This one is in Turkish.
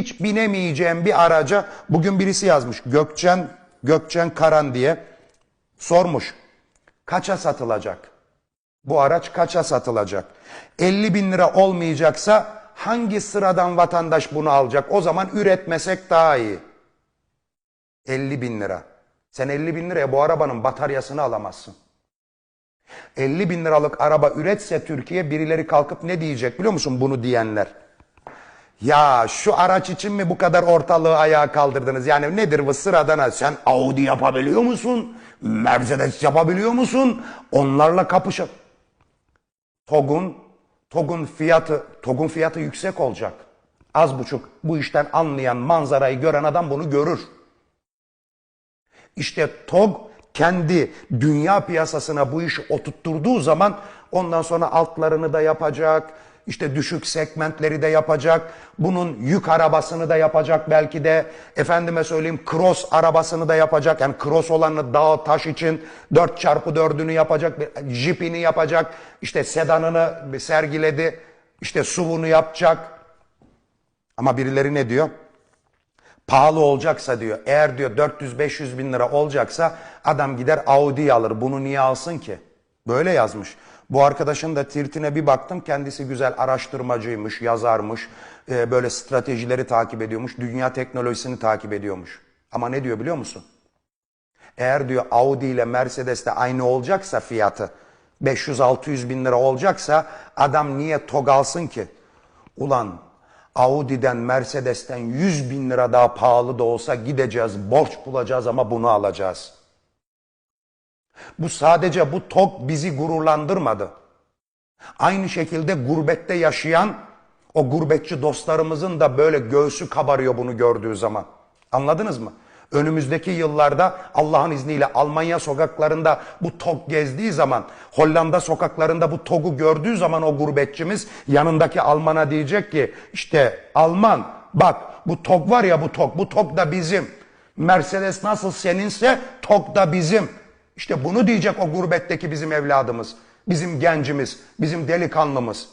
hiç binemeyeceğim bir araca bugün birisi yazmış Gökçen Gökçen Karan diye sormuş. Kaça satılacak? Bu araç kaça satılacak? 50 bin lira olmayacaksa hangi sıradan vatandaş bunu alacak? O zaman üretmesek daha iyi. 50 bin lira. Sen 50 bin liraya bu arabanın bataryasını alamazsın. 50 bin liralık araba üretse Türkiye birileri kalkıp ne diyecek biliyor musun bunu diyenler? Ya şu araç için mi bu kadar ortalığı ayağa kaldırdınız? Yani nedir bu sıradan? Sen Audi yapabiliyor musun? Mercedes yapabiliyor musun? Onlarla kapışıp. TOG'un TOG'un fiyatı TOG'un fiyatı yüksek olacak. Az buçuk bu işten anlayan manzarayı gören adam bunu görür. İşte TOG kendi dünya piyasasına bu işi oturtturduğu zaman ondan sonra altlarını da yapacak, işte düşük segmentleri de yapacak, bunun yük arabasını da yapacak belki de, efendime söyleyeyim cross arabasını da yapacak. Yani cross olanı dağ taş için 4x4'ünü yapacak, jipini yapacak, işte sedanını sergiledi, işte SUV'unu yapacak. Ama birileri ne diyor? pahalı olacaksa diyor. Eğer diyor 400-500 bin lira olacaksa adam gider Audi alır. Bunu niye alsın ki? Böyle yazmış. Bu arkadaşın da tirtine bir baktım. Kendisi güzel araştırmacıymış, yazarmış. Ee, böyle stratejileri takip ediyormuş. Dünya teknolojisini takip ediyormuş. Ama ne diyor biliyor musun? Eğer diyor Audi ile Mercedes de aynı olacaksa fiyatı 500-600 bin lira olacaksa adam niye TOG alsın ki? Ulan Audi'den Mercedes'ten 100 bin lira daha pahalı da olsa gideceğiz borç bulacağız ama bunu alacağız. Bu sadece bu TOG bizi gururlandırmadı. Aynı şekilde gurbette yaşayan o gurbetçi dostlarımızın da böyle göğsü kabarıyor bunu gördüğü zaman. Anladınız mı? Önümüzdeki yıllarda Allah'ın izniyle Almanya sokaklarında bu TOG gezdiği zaman, Hollanda sokaklarında bu TOG'u gördüğü zaman o gurbetçimiz yanındaki Alman'a diyecek ki işte Alman bak bu TOG var ya bu TOG, bu TOG da bizim. Mercedes nasıl seninse TOG da bizim. İşte bunu diyecek o gurbetteki bizim evladımız, bizim gencimiz, bizim delikanlımız.